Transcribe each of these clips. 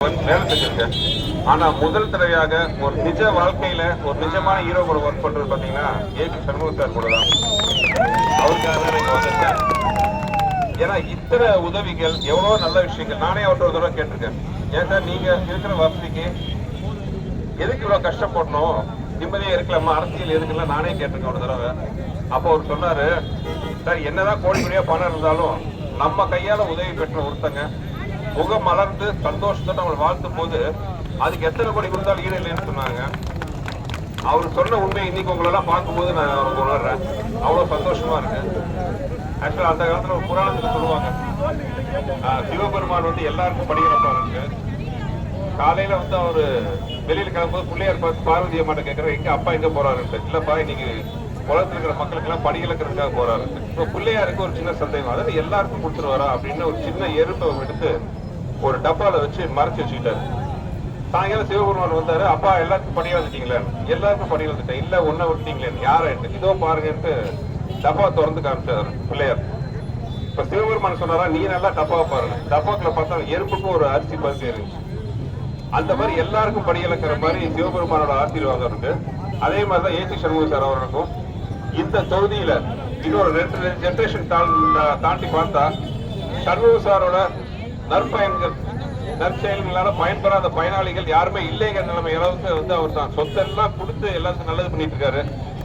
வேலை செஞ்சிருக்கேன் ஆனா முதல் தடவையாக ஒரு நிஜ வாழ்க்கையில ஒரு நிஜமான ஹீரோ கூட ஒர்க் பண்றது பாத்தீங்கன்னா ஏ பி சண்முகத்தார் கூட தான். அவருக்காக தான் இங்க வந்திருக்கேன். ஏன்னா இத்தனை உதவிகள் எவ்வளவு நல்ல விஷயங்கள் நானே அவர்கிட்ட ஒரு தடவை கேட்டிருக்கேன். ஏன்னா நீங்க இருக்கிற வசதிக்கு எதுக்கு இவ்வளவு கஷ்டப்படணும்? நிம்மதியா இருக்கலாமா? அரசியல் எதுக்குலாம் நானே கேட்டிருக்கேன் ஒரு தடவை. அப்போ அவர் சொன்னாரு சார் என்னதான் கோடி கோடியா பணம் இருந்தாலும் நம்ம கையால உதவி பெற்ற ஒருத்தங்க முகம் மலர்ந்து சந்தோஷத்தோட அவங்களை வாழ்த்தும் போது அதுக்கு எத்தனை கோடி கொடுத்தாலும் ஈடு இல்லைன்னு சொன்னாங்க. அவர் சொன்ன உண்மை இன்னைக்கு உங்களெல்லாம் பார்க்கும்போது நான் அவருக்கு உணர்றேன். அவ்வளவு சந்தோஷமா இருக்கு. ஆக்சுவலா அந்த காலத்துல ஒரு புராணத்தில் சொல்லுவாங்க. ஆஹ், சிவபெருமான் வந்து எல்லாருக்கும் படிக்கிறப்பா இருக்கு. காலையில வந்து அவரு வெளியில கிளம்பும்போது பிள்ளையார் பார்த்து பார்வதி அம்மாட்ட கேட்கற எங்க அப்பா எங்க போறாருன்ட்டு இல்லப்பா இன்னைக்கு குளத்தில் இருக்கிற மக்களுக்கு எல்லாம் படி இழக்கிறதுக்காக போறாரு. இப்போ பிள்ளையாருக்கு ஒரு சின்ன சந்தேகம். அதாவது எல்லாருக்கும் கொடுத்துருவாரா அப்படின்னு ஒரு சின்ன எறும்பை எடுத்து ஒரு டப்பால வச்சு மறைச்சு வச்சுக்கிட்டாரு. சாயங்காலம் சிவபெருமான் வந்தாரு அப்பா எல்லாருக்கும் படி வந்துட்டீங்களே? எல்லாருக்கும் படி வந்துட்டேன். இல்ல ஒன்ன விட்டீங்களே யாரை இதோ பாருங்கன்ட்டு டப்பா திறந்து காமிச்சாரு பிள்ளையார். இப்ப சிவபெருமான் சொன்னாரா நீ நல்லா டப்பாவை பாருங்க. டப்பாக்குள்ள பார்த்தா எறும்புக்கும் ஒரு அரிசி பருத்தி இருந்துச்சு அந்த மாதிரி எல்லாருக்கும் படி இழக்கிற மாதிரி சிவபெருமானோட ஆசீர்வாதம் இருக்கு. அதே மாதிரிதான் ஏசி சண்முக சார் அவர்களுக்கும். இந்த தொகுதியில இன்னொரு ரெண்டு ஜென்ரேஷன் தாண்டி பார்த்தா சண்முக சாரோட நற்பயன்கள் நற்செயல்களால பயன்பெறாத பயனாளிகள் யாருமே இல்லைங்கிற நிலைமை அளவுக்கு வந்து அவர் தான். சொத்தெல்லாம் கொடுத்து எல்லாத்துக்கும் நல்லது பண்ணிட்டு இருக்காரு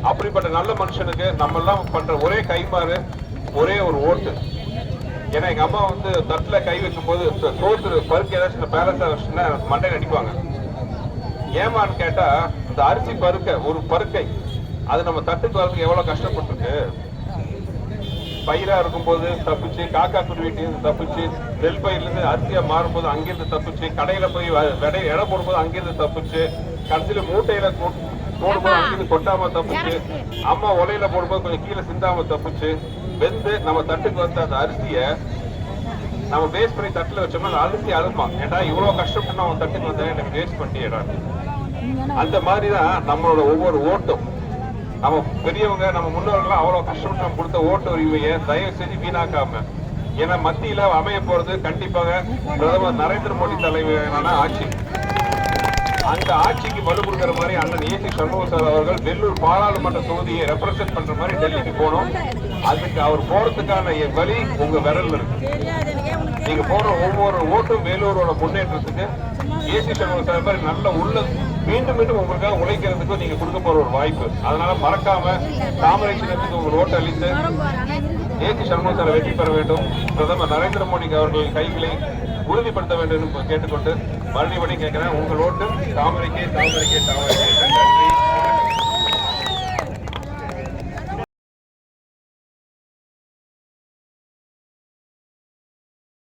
அப்படிப்பட்ட நல்ல மனுஷனுக்கு நம்ம எல்லாம் பண்ற ஒரே கைமாறு ஒரே ஒரு ஓட்டு. ஏன்னா எங்க அம்மா வந்து தட்டுல கை வைக்கும் போது சோத்து பருக்கு ஏதாச்சும் பேலன்ஸா வச்சுன்னா மண்டையில அடிப்பாங்க. ஏமான்னு கேட்டா இந்த அரிசி பருக்க ஒரு பருக்கை அது நம்ம தட்டுக்கு வரதுக்கு எவ்வளவு கஷ்டப்பட்டிருக்கு? பயிரா இருக்கும்போது தப்பிச்சு காக்கா குருவிட்டு தப்பிச்சு நெல் பயிர்லேருந்து அரிசியாக அரிசியா மாறும்போது அங்கிருந்து தப்பிச்சு கடையில போய் விடை இடம் போடும்போது அங்கிருந்து தப்பிச்சு கடைசியில மூட்டையில போடும்போது அங்கிருந்து கொட்டாம தப்பிச்சு அம்மா உலையில போடும்போது கொஞ்சம் கீழே சிந்தாம தப்பிச்சு வெந்து நம்ம தட்டுக்கு வந்த அந்த அரிசிய நம்ம வேஸ்ட் பண்ணி தட்டுல வச்சோம்னா அந்த அரிசி அழுமா. ஏன்டா இவ்வளவு கஷ்டப்பட்டு நான் தட்டுக்கு வந்தேன் எனக்கு வேஸ்ட் பண்ணிட்டேடா அந்த மாதிரிதான் நம்மளோட ஒவ்வொரு ஓட்டும். நம்ம பெரியவங்க நம்ம முன்னோர்கள்லாம் அவ்வளவு கஷ்டப்பட்டு நம்ம கொடுத்த ஓட்டு உரிமையை தயவு செஞ்சு வீணாக்காம. ஏன்னா மத்தியில அமைய போறது கண்டிப்பாக பிரதமர் நரேந்திர மோடி தலைமையிலான ஆட்சி. அந்த ஆட்சிக்கு வலு கொடுக்குற மாதிரி அண்ணன் ஏசி சண்முக சார் அவர்கள் வெள்ளூர் பாராளுமன்ற தொகுதியை ரெப்ரசென்ட் பண்ற மாதிரி டெல்லிக்கு போனோம். அதுக்கு அவர் போறதுக்கான வழி உங்க விரல் இருக்கு. நீங்க போற ஒவ்வொரு ஓட்டும் வேலூரோட முன்னேற்றத்துக்கு ஏசி சண்முக சார் மாதிரி நல்ல உள்ள மீண்டும் மீண்டும் உங்களுக்காக உழைக்கிறதுக்கு நீங்க கொடுக்க போற ஒரு வாய்ப்பு. அதனால மறக்காம தாமரை சின்னத்துக்கு உங்கள் ஓட்டு அளித்து ஏசி சண்முக சாரை வெற்றி பெற வேண்டும். பிரதமர் நரேந்திர மோடி அவர்கள் கைகளை உறுதிப்படுத்த வேண்டும் என்று கேட்டுக்கொண்டு மறுபடியும் கேட்கிறேன். உங்கள் ஓட்டு தாமரைக்கே தாமரைக்கே தாமரை